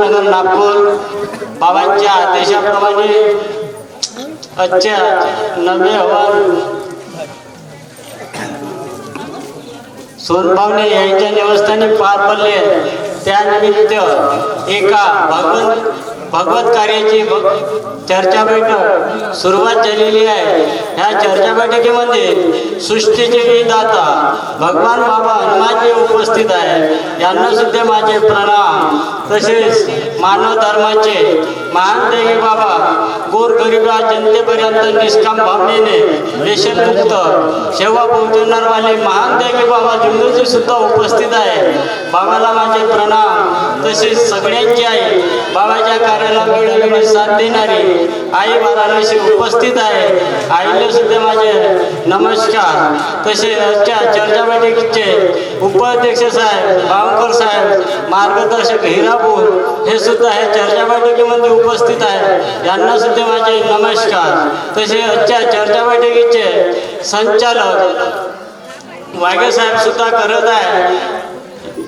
नगर नागपूर बाबांच्या आदेशाप्रमाणे आजच्या नवे हवान सोनभावने यांच्या निवासस्थानी पार पडले. त्यानिमित्त एका भगवंत भगवत कार्याची चर्चा बैठक सुरुवात झालेली आहे. ह्या चर्चा बैठकीमध्ये सृष्टीचे दाता भगवान बाबा हनुमानजी उपस्थित आहे. यांना सुद्धा माझे प्रणाम. तसेच मानव धर्माचे महान देवी बाबा गोरगरिबा जनतेपर्यंत निष्काम भावनेने व्यसनमुक्त सेवा पोहोचवणारवाले महान देवी बाबा जुंगलजी सुद्धा उपस्थित आहे. बाबाला माझे प्रणाम. तसेच सगळ्यांची आई बाबाच्या आपल्याला वेळोवेळी साथ देणारी आई वाराणसी उपस्थित आहे. आईला सुद्धा माझे नमस्कार. तसे आजच्या चर्चा बैठकीचे उपाध्यक्ष साहेब भावकर साहेब मार्गदर्शक हिरापूर हे सुद्धा हे चर्चा बैठकीमध्ये उपस्थित आहे यांना सुद्धा माझे नमस्कार. तसे आजच्या चर्चा बैठकीचे संचालक वाघे साहेब सुद्धा करत आहे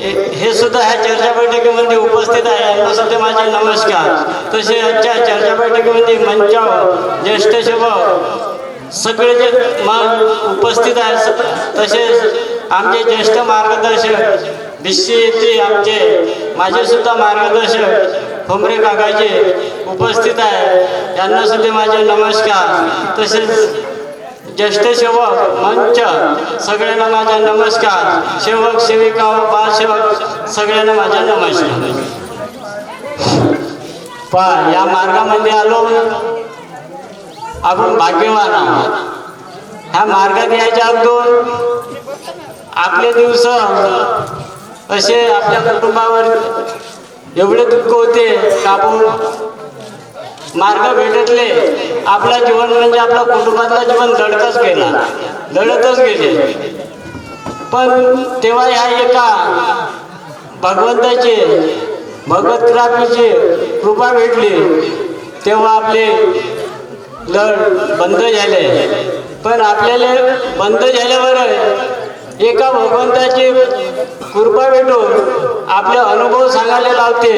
हे- हे सुद्धा ह्या चर्चा बैठकीमध्ये उपस्थित आहे. यांना सुद्धा माझे नमस्कार. तसे आजच्या चर्चा बैठकीमध्ये मंचावर ज्येष्ठ सेवक सगळे जे मान उपस्थित आहेत तसेच आमचे ज्येष्ठ मार्गदर्शक बिस्सी येथे आमचे माझे सुद्धा मार्गदर्शक ठोंबरे काकाचे उपस्थित आहे यांना सुद्धा माझे नमस्कार. तसेच ज्येष्ठ सेवक मंच सगळ्यांना माझा नमस्कार. सेवक सेविका पा सेवक सगळ्यांना माझा नमस्कार. पा या मार्गामध्ये आलो. आपण भाग्यवान आहोत. ह्या मार्गात यायच्या अगोदर आपले दिवस असे आपल्या कुटुंबावर एवढे दुःख होते का आपण मार्ग भेटतले. आपला जीवन म्हणजे आपला कुटुंबातला जीवन दडतच गेला. दडतच गेले. पण तेव्हा ह्या एका भगवंताचे भगवत क्रांतीची कृपा भेटली. तेव्हा आपले लढ बंद झाले. पण आपल्याला बंद झाल्यावर एका भगवंताची कृपा भेटून आपले अनुभव सांगायला लावते.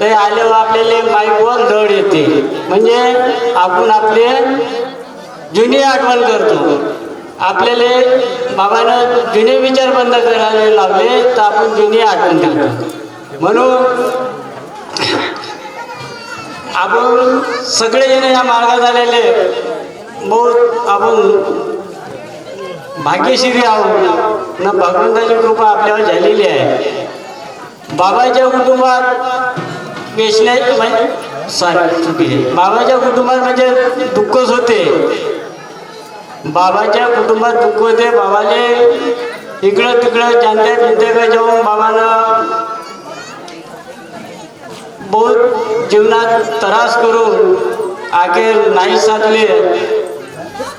ते आल्यावर आपल्याला माईकवर लढ येते. म्हणजे आपण आपले जुनी आठवण करतो. आपल्याला बाबानं जुने विचार बंद करायला लावले तर आपण जुनी आठवण करतो. म्हणून आपण सगळेजण या मार्गात आलेले बहुत आपण भाग्यश्री आहोत ना भगवंताची कृपा आपल्यावर झालेली आहे. बाबाच्या कुटुंबात वेचण्या म्हणजे सॉरी बाबाच्या कुटुंबात म्हणजे दुःखच होते. बाबाच्या कुटुंबात दुःख होते. बाबाने इकडं तिकडं जाणत्या बिनत्याकडे जाऊन बाबानं बहुत जीवनात त्रास करून आखेर नाही साधले.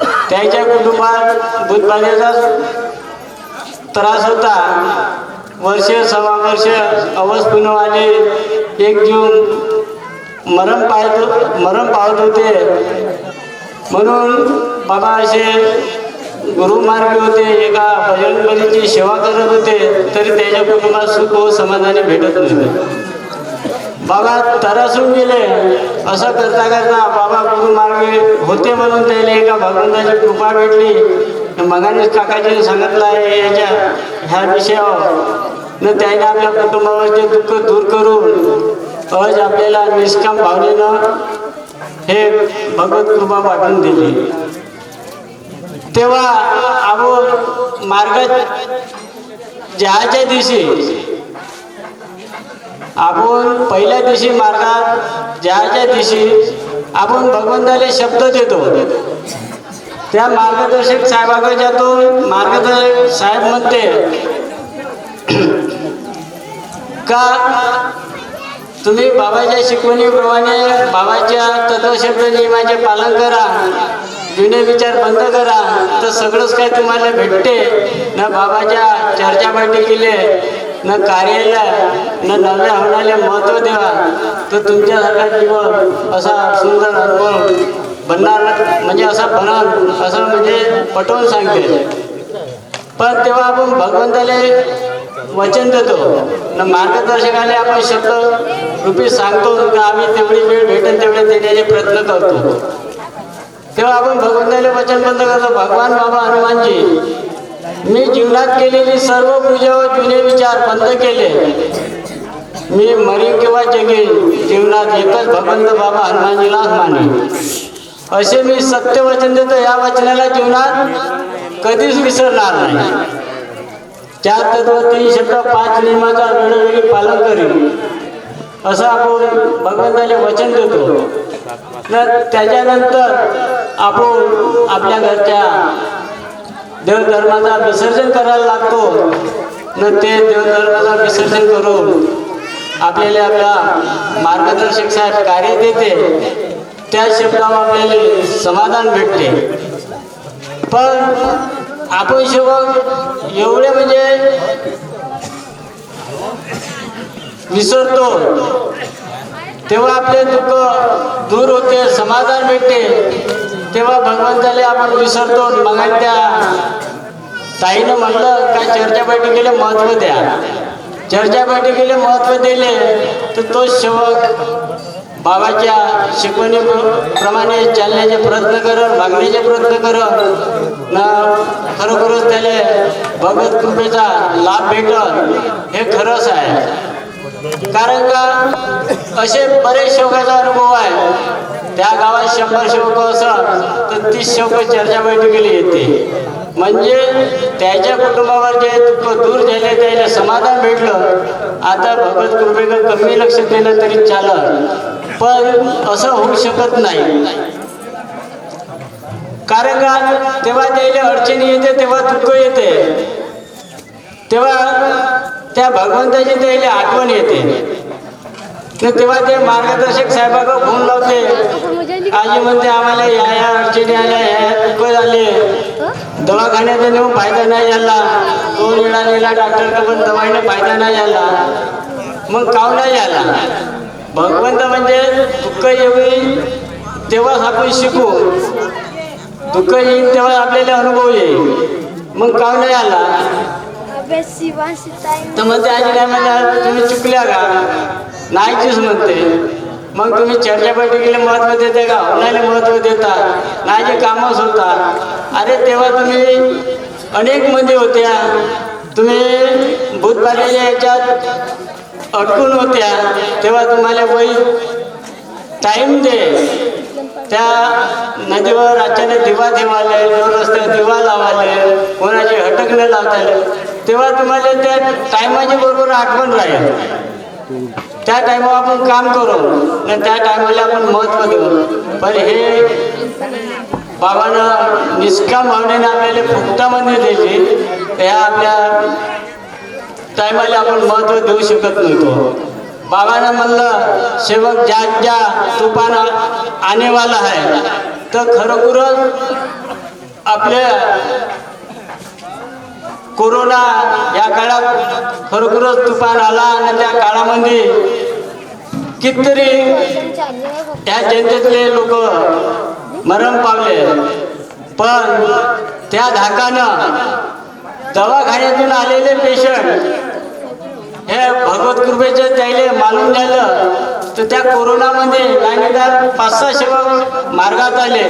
त्याच्या कुटुंबात बुधबाधेचा त्रास होता. वर्ष सव्वा वर्ष अवस्थ आले. एक जून मरण पाहत मरण पावत होते. म्हणून बाबा असे गुरुमार्गी होते. एका भजनपतीची सेवा करत होते. तरी त्याच्या कुटुंबात सुख व समाधानी भेटत नव्हते. बाबा तरासून गेले. असं करता करता बाबा गुरुमार्गी होते म्हणून त्याला एका भगवंताची कृपा भेटली. मगानेच काकाजीने सांगितलं आहे याच्या ह्या विषयावर. न त्याने आपल्या कुटुंबावरचे दुःख दूर करून आज आपल्याला निष्काम भावनेनं हे भगवत कृपा पाठवून दिली. तेव्हा आपण मार्ग जहाच्या दिवशी आपण पहिल्या दिवशी मार्गात ज्याच्या दिवशी आपण भगवंताला शब्द देतो. त्या मार्गदर्शक साहेबाकडे जातो. मार्गदर्शक साहेब म्हणते का तुम्ही बाबाच्या शिकवणीप्रमाणे बाबाच्या तत्वशब्द नियमाचे पालन करा जुने विचार बंद करा तर सगळंच काय तुम्हाला भेटते? ना बाबाच्या चर्चा केले न कार्याला न नव्या होण्याला महत्त्व द्यावा तर तुमच्यासारखा जीवन असा सुंदर अनुभव बनणार म्हणजे असा बनल असं म्हणजे पटवून सांगते. पण तेव्हा आपण भगवंताला वचन देतो. न मार्गदर्शकाने आपण शब्द रूपी सांगतो का आम्ही तेवढी वेळ भेटेल तेवढे देण्याचे प्रयत्न करतो. तेव्हा आपण भगवंताला वचन बंद करतो. भगवान बाबा हनुमानजी मी जीवनात केलेली सर्व पूजा व जुने विचार बंद केले. मी मरी किंवा जगे जीवनात एकच भगवंत बाबा हनुमानजीला माने असे मी सत्य वचन देतो या वचनाला जीवनात कधीच विसरणार नाही. चार तत्व तीन शब्द पाच नियमाचा वेळोवेळी पालन करीन असं आपण भगवंताला वचन देतो. तर त्याच्यानंतर आपण आपल्या घरच्या देवधर्माचा विसर्जन करायला लागतो. न ते देवधर्माचा विसर्जन करून आपल्याला आपला मार्गदर्शक साहेब कार्य देते. त्या शब्दावर आपल्याला समाधान भेटते. पण आपण शिवक एवढे म्हणजे विसरतो. तेव्हा आपले दुःख दूर होते समाधान भेटते. तेव्हा भगवंताला आपण विसरतो. मग त्या ताईनं म्हटलं काय चर्चा बैठकीला महत्त्व द्या. चर्चा बैठकीला महत्त्व दिले. तर तो शेवक बाबाच्या शिकवणीप्रमाणे चालण्याचे प्रयत्न करत मागण्याचे प्रयत्न करत ना खरोखरच त्याला भगवत कृपेचा लाभ भेटत हे खरंच आहे. कारण का? असे बरेच शेवकाचा अनुभव आहे. त्या गावात शंभर शोक असं तर तीस शोक चर्चा बैठकीला येते. म्हणजे त्याच्या कुटुंबावर जे दुःख दूर झाले त्याला समाधान भेटलं. आता भगवत कृपेकडे कमी लक्ष दिलं तरी चालत पण असं होऊ शकत नाही. कारण का? तेव्हा त्याला अडचणी येते तेव्हा दुःख येते. तेव्हा त्या भगवंताची त्याला आठवण येते. न तेव्हा ते मार्गदर्शक साहेबाकडे फोन लावते. आजी म्हणते आम्हाला या या अडचणी आल्या या दुःख झाले. दवाखान्यात नेऊन फायदा नाही झाला. दोन वेळा नेला डॉक्टरकडे पण दवाईने फायदा नाही झाला. मग काव नाही झाला? भगवंत म्हणजे दुःख येईल तेव्हाच आपण शिकू. दुःख येईल तेव्हा आपल्याला अनुभव येईल. मग काव नाही आला? तर काय म्हणते तुम्ही चुकल्या का? नाहीचीच म्हणते. मग तुम्ही चर्चा बैठकीला महत्त्व देते का? होण्याला महत्त्व देता? नाही जे कामच होता अरे तेव्हा तुम्ही अनेक मंदी होत्या. तुम्ही भूतपाल्याच्या याच्यात अडकून होत्या. तेव्हा तुम्हाला वही टाईम दे. त्या नदीवर अचानक दिवा ठेवाले दोन रस्त्यावर दिवा लावाले कोणाची हटक न लावताले तेव्हा तुम्हाला त्या टायमाची बरोबर आठवण राहील. त्या टायमावर आपण काम करू आणि त्या टायमाला आपण महत्त्व देऊ पण हे बाबानं निष्काम भावनेने आपल्याला फुक्तामध्ये दिली ह्या आपल्या टायमाला आपण महत्त्व देऊ शकत नव्हतो. बाबानं म्हणलं सेवक ज्या ज्या तुफान आणेवाला आहे तर खरोखरच आपल्या कोरोना या काळात खरोखरच तुफान आला आणि त्या काळामध्ये कितीतरी त्या जनतेतले लोक मरण पावले. पण त्या धाकानं दवाखान्यातून आलेले पेशंट हे भगवत कृपेचे त्याले मालूम झालं. तर त्या कोरोनामध्ये नागरिकात पाच सहा मार्गात आले.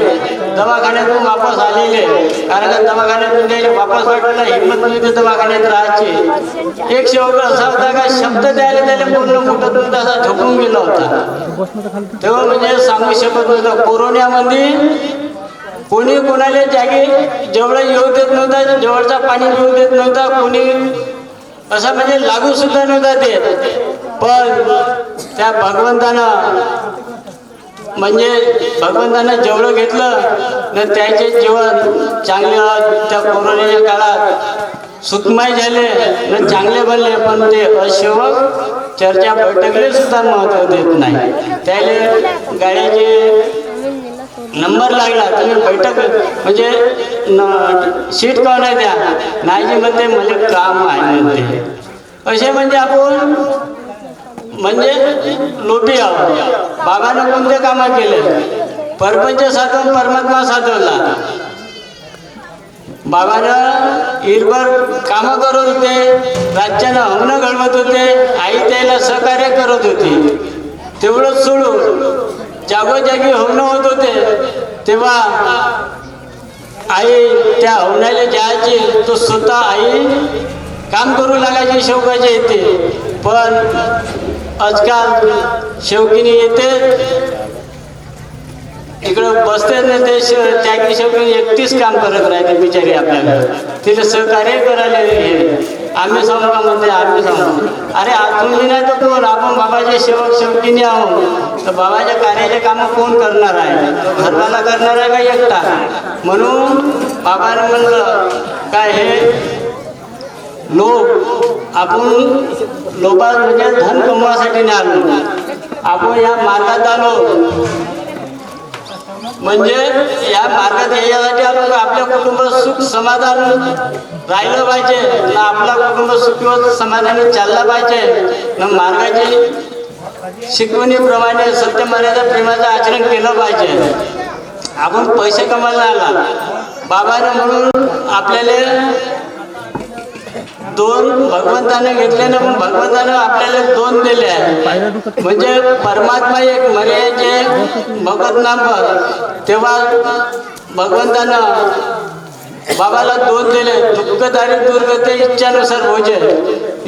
दवाखान्यातून वापस आलेले. कारण का दवाखान्यातून त्याला वापस वाटायला हिंमत नव्हती दवाखान्यात राहायची. एक सेवक असा होता का शब्द द्यायला त्याला पूर्ण फुटत तसा झोपून गेला होता. तेव्हा म्हणजे सांगू शकत नव्हतं. कोरोनामध्ये कोणी कोणाला जागी जेवढं येऊ देत नव्हता जवळचा पाणी पिऊ देत नव्हता कोणी असं म्हणजे लागू सुद्धा नव्हता ते. पण त्या भगवंतानं म्हणजे भगवंतानं जेवढं घेतलं न त्याचे जीवन चांगले त्या कोरोनाच्या काळात सुखमय झाले न चांगले बनले. पण ते असेवक चर्चा बैठकीला सुद्धा महत्त्व देत नाही. त्याला गाड्याचे नंबर लागला तुम्ही बैठक म्हणजे न सीट का नाही द्या नाही म्हणते मला काम आहे म्हणते. असे म्हणजे आपण म्हणजे लोटी आहोत. बाबानं कोणते कामं केले? परपंच साधून परमात्मा साधवला बाबानं इरभर कामं करत होते राज्यानं हवनं घडवत होते आई त्याला सहकार्य करत होती. तेवढंच सोडून जागोजागी हवनं होत होते. तेव्हा आई त्या हवनाला जायची तो स्वतः आई काम करू लागायची शेवकाचे येते पण आजकाल शेवकीने येते इकडं बसते ते श- त्यागी शेवटी एकटीच काम करत राहते बिचारी आपल्याला. तिथे सहकार्य करायला हे आम्ही सांगू म्हणते आम्ही सांगू. अरे तुम्ही नाही तर कोण? आपण बाबाच्या शेवट शेवटीने आहो तर बाबाच्या कार्याचे कामं कोण करणार आहे? घरवाला करणार आहे का एकटा? म्हणून बाबाने म्हणलं काय हे? लोक आपण लोभा म्हणजे धन कमवासाठी नाही आलो. आपण या मार्गात आलो. म्हणजे या मार्गात याच्यासाठी आपण आपल्या कुटुंब सुख समाधान राहिलं पाहिजे. ना आपला कुटुंब सुखी समाधानी चालला पाहिजे. ना मार्गाची शिकवणीप्रमाणे सत्य मर्यादा प्रेमाचं आचरण केलं पाहिजे. आपण पैसे कमायला आला बाबाने म्हणून आपल्याला दोन भगवंताने घेतले ना पण भगवंतानं आपल्याला दोन दिले आहे म्हणजे परमात्मा एक मर्याचे भगवत नाम तेव्हा भगवंतानं बाबाला दोन दिले. दुःखदारी दूर करते इच्छानुसार भोजन.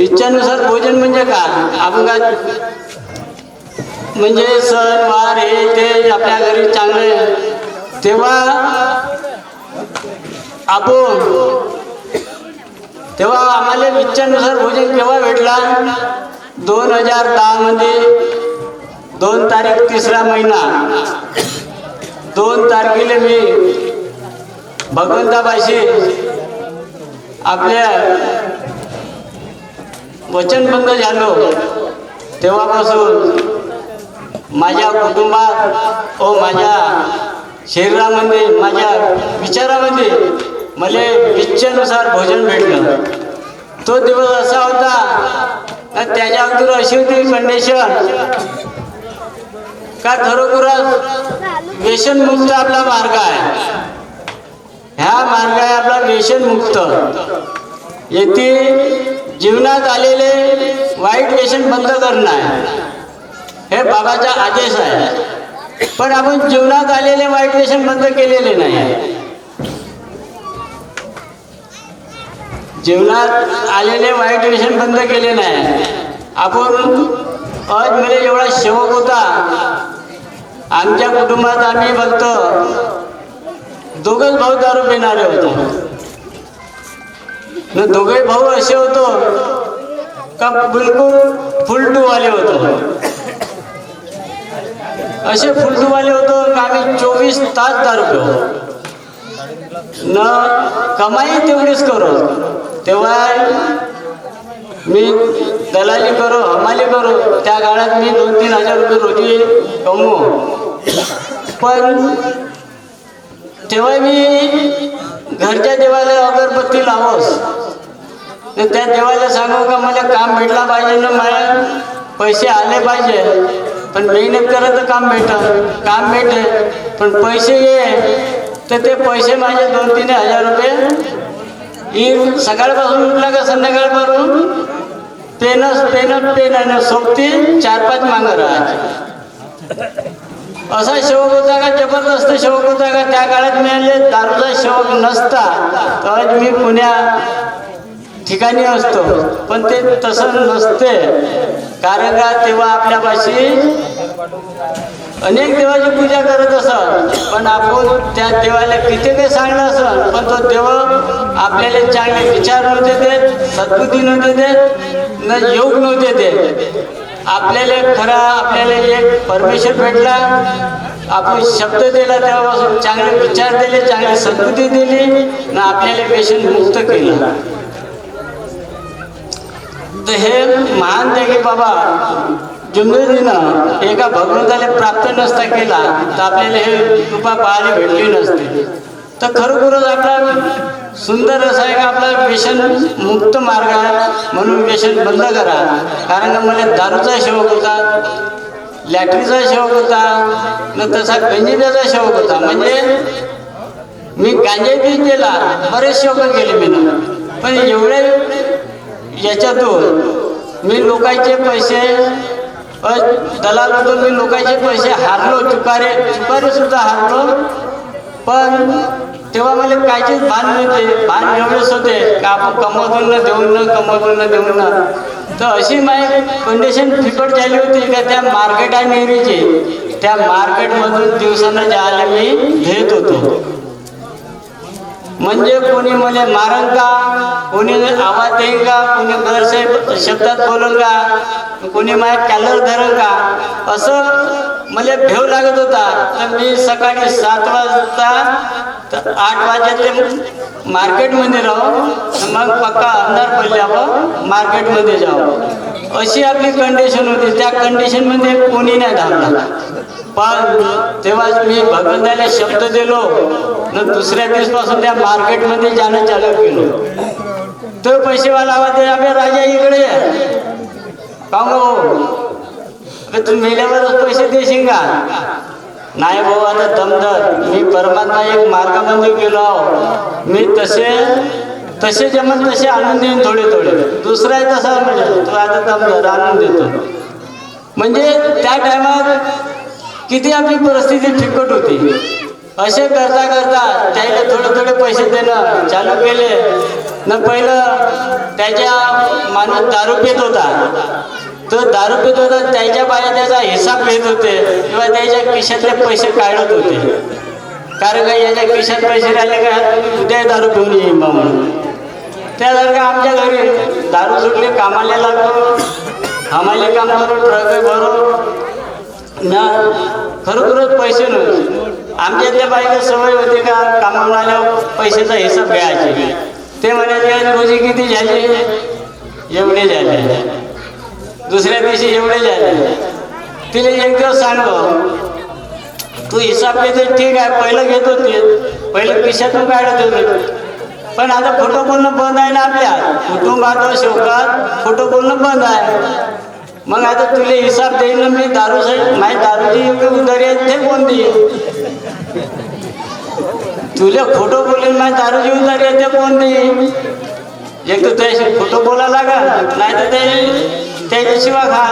इच्छानुसार भोजन म्हणजे का अपघात. म्हणजे सण वार हे ते आपल्या घरी चांगले. तेव्हा आपण तेव्हा आम्हाला इच्छानुसार भोजन केव्हा भेटला? दोन हजार दहामध्ये. दोन तारीख तिसरा महिना. दोन तारखेला मी भगवंतापाशी आपल्या वचनबंद झालो. तेव्हापासून माझ्या कुटुंबात व माझ्या शरीरामध्ये माझ्या विचारामध्ये मला इच्छेनुसार भोजन भेटलं. तो दिवस असा होता त्याच्या अगोदर अशी होती कंडिशन का खरोखरच व्यसनमुक्त आपला मार्ग आहे. ह्या मार्ग आहे आपला व्यसनमुक्त. येथे जीवनात आलेले वाईट व्यसन बंद करणं आहे. हे बाबाचा आदेश आहे. पण आपण जीवनात आलेले वाईट व्यसन बंद केलेले नाही. जीवनात आलेले वाईट व्यसन बंद केले नाही. आपण आज मला एवढा शेवक होता. आमच्या कुटुंबात आम्ही फक्त दोघंच भाऊ दारू पिणारे होतो. न दोघे भाऊ असे होतो का बिलकुल फुलटूवाले होतो. असे फुलटूवाले होतो का आम्ही चोवीस तास दारू पिऊ. न कमाई तेवढीच करू. तेव्हा मी दलाली करो हमाली करो. त्या काळात मी दोन तीन हजार रुपये रोजी कमवू. पण तेव्हा मी घरच्या देवाला अगरबत्ती लावोस त्या देवाला सांगू का मला काम भेटला पाहिजे ना मला पैसे आले पाहिजे. पण मेहनत करत काम भेट काम भेटे पण पैसे ये तर ते पैसे माझे दोन तीन हजार रुपये ही सकाळपासून उठला का संध्याकाळपासून तेनच तेन पेन आणि सोबती चार पाच मागं राहायचे असा शौक होता का जबरदस्त शौक होता का त्या काळात मिळाले दारूचा शौक नसता तर मी पुण्या ठिकाणी असतो पण ते तसं नसते कारण का तेव्हा आपल्यापाशी अनेक देवाची पूजा करत असत पण आपण त्या देवाला किती काही सांगलं असत पण तो देव आपल्याला चांगले विचार नव्हते देत सद्बुद्धी नव्हते देत न योग नव्हते देत. आपल्याला खरा आपल्याला एक परमेश्वर भेटला आपण शब्द दिला तेव्हापासून चांगले विचार दिले चांगली सद्बुद्धी दिली न आपल्याला पेशंट मुक्त केलं. तर हे महान ते की बाबा जुमलेरीनं एका भगवंताला प्राप्त नसता केला तर आपल्याला हे कृपा पाहायला भेटली नसते. तर खरोखरच आपला सुंदर असं आहे का आपला व्यसन मुक्त मार्ग आहे म्हणून व्यसन बंद करा. कारण का मला दारूचा शौक होता लॅटरीचा शौक होता न तसा गंजिब्याचा शौक होता. म्हणजे मी गांजे बी केला बरेच शोक केले मी पण एवढे याच्यातून मी लोकांचे पैसे दलालातून मी लोकांचे पैसे हारलो चुकारे चुकारे सुद्धा हारलो. पण तेव्हा मला काहीच भान नव्हते. भान एवढेच होते का आपण कमवून न देऊन न कमवून न देऊन न. तर अशी माझी कंडिशन फिकट झाली होती का त्या मार्केट आहे नेहमीची त्या मार्केटमधून दिवसानं ज्याला मी घेत होतो. म्हणजे कोणी मला मारन का? कोणी आवाज देईन का? कोणी गैरसे शब्दात बोलल का? कोणी माझ्या कॅलर धरल का? असं मला भेव लागत होता. तर मी सकाळी सात वाजता तर आठ वाजेचे मार्केटमध्ये राहू मग पक्का अंधार पडल्यावर मार्केटमध्ये जाऊ. अशी आपली कंडिशन होती. त्या कंडिशनमध्ये कोणी नाही धावला पण तेव्हा मी भगवंताला शब्द दिलो. न दुसऱ्या दिवसपासून त्या मार्केटमध्ये जाणं चालू केलो. तो पैसेवाला आवाज दे राजा इकडे ये." तू मेल्यावरच पैसे देशील का? नाही भाऊ आता दमदर मी परमात्मा एक मार्गामध्ये गेलो आहो. मी तसे तसे जमत तसे आणून देईन थोडे थोडे. दुसरा आहे तसा म्हणजे तू आता दमदर आणून देतो. म्हणजे त्या टायमात किती आपली परिस्थिती फिकट होती. असे करता करता त्याला थोडे थोडे पैसे देणं चालू केले. न पहिलं त्याच्या माणूस दारू पित होता. तो दारू पित होता त्याच्या बाया त्याचा हिसाब घेत होते किंवा त्याच्या खिशातले पैसे काढत होते. कारण का याच्या खिशात पैसे राहिले का उद्या दारू पिऊन येईन मग म्हणून. त्यासारखं आमच्या घरी दारू सुटले कामाला लागलो. आम्हाला काम करू ट्रक भरू ना खरोखरच पैसे नव्हते आमच्यातल्या बाईला सवय होती का कामाला आल्यावर पैशाचा हिसाब घ्यायचे. ते म्हणायचे रोजी किती झाले? एवढे झाले. दुसऱ्या दिवशी एवढे झाले. तिने एक दिवस सांगलो तू हिसाब घेते ठीक आहे पहिलं घेत होती. पहिलं खिशातून काढत होते. पण आता फोटो बोलणं बंद आहे ना आपल्या. कुटुंबात शोकात फोटो बोलणं बंद आहे. मग आता तुले हिसाब देईन ना मी दारू माझी दारूची एवढी उधारी आहे ते कोण देईन? तुला खोटं बोलेन माझी दारूची उधारी आहे ते कोण देईन? एक तर त्याशी खोटं बोला लागा नाही तर ते त्याच्याशिवाय खा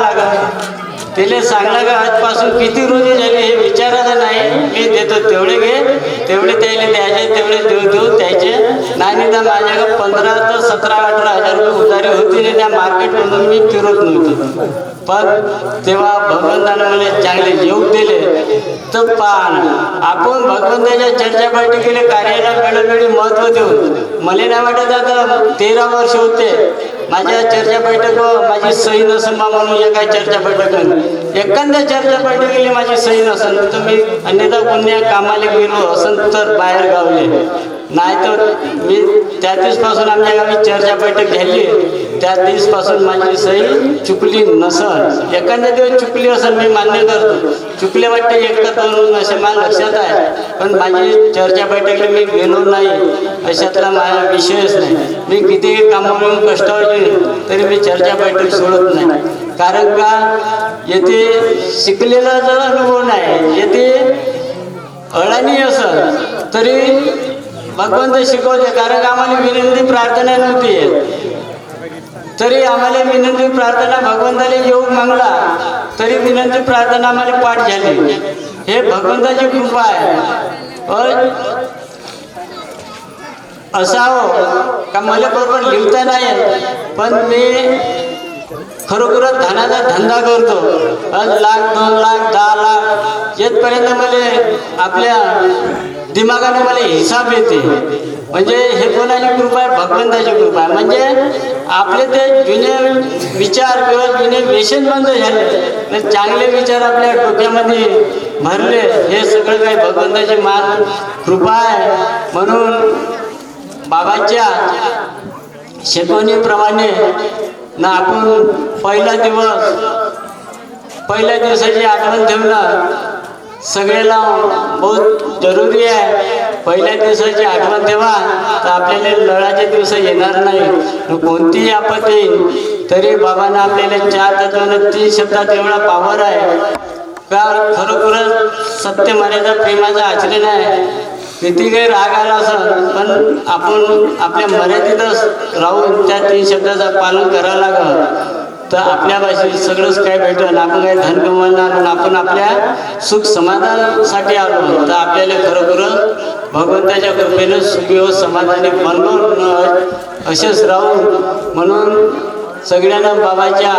तिला सांगणार का आजपासून किती रोजी झाले हे विचारायचं नाही मी देतो तेवढे घे तेवढे त्याला द्यायचे तेवढे देऊ देऊ त्याचे. नाही तर माझ्याकडे पंधरा तर सतरा अठरा हजार रुपये उधारी होती ना त्या मार्केटमधून मी फिरत नव्हतो. पण तेव्हा भगवंतानं मला चांगले योग दिले. तर पान आपण भगवंताच्या चर्चा बैठकीला केले कार्याला वेळोवेळी महत्त्व देऊन मला नाही वाटत आता तेरा वर्ष होते माझ्या चर्चा बैठक हो, माझी सही नसून बा म्हणून एका चर्चा बैठक एखाद्या चर्चा बैठकीला माझी सही नसेल तर मी अन्यथा कोणत्या कामाला गेलो असेल तर बाहेर गावले. नाहीतर मी त्या दिवसपासून आमच्या गावी चर्चा बैठक झाली. त्या दिवसपासून माझी सही चुकली नसल. एखाद्या दिवस चुकली असेल मी मान्य करतो. चुकले वाटते एकटा दोन असे मला लक्षात आहे. पण माझी चर्चा बैठकीला मी गेलो नाही. अशातला माझा विषयच नाही. मी कितीही कामावर मिळून कष्ट तरी मी चर्चा बैठक सोडत नाही. कारण का? येथे शिकलेला जर अनुभव नाही येथे अडाणी असं तरी भगवंत शिकवते. कारण आम्हाला विनंती प्रार्थना नव्हती तरी आम्हाला विनंती प्रार्थना भगवंताला योग मागला तरी विनंती प्रार्थना आम्हाला पाठ झाली. हे भगवंताची कृपा आहे. असावं. का मला बरोबर लिहिता नाही पण मी खरोखरच धनाचा धंदा करतो. आज लाख दोन लाख दहा लाख येतपर्यंत मला आपल्या दिमागाने मला हिसाब येते. म्हणजे हे कोणाची कृपा आहे? भगवंताची कृपा आहे. म्हणजे आपले ते जुने विचार किंवा जुने व्यसन बंद झाले. चांगले विचार आपल्या डोक्यामध्ये भरले. हे सगळं काही भगवंताची मान कृपा आहे. म्हणून बाबाच्या शिकवणीप्रमाणे ना आपण पहिला दिवस पहिल्या दिवसाची आठवण ठेवणं सगळ्याला बहुत जरुरी आहे पहिल्या दिवसाची आठवण ठेवा तर आपल्याला लढाचे दिवस येणार नाही. कोणतीही आपत येईल तरी बाबांना आपल्याला चार तत्वानं तीन शब्दात एवढा पावर आहे. का खरोखरच सत्य मर्यादा प्रेमाचा आचरण आहे? किती काही राग आला असं पण आपण आपल्या मर्यादितच राहून त्या तीन शब्दाचं पालन करावं लागलं. तर आपल्या भाषेत सगळंच काय भेटलं आपण काही धन कमवणार पण आपण आपल्या सुख समाधानासाठी आलो. तर आपल्याला खरोखरच भगवंताच्या कृपेनं सुखी व समाधानी बनवून असेच राहू म्हणून सगळ्यांना बाबाच्या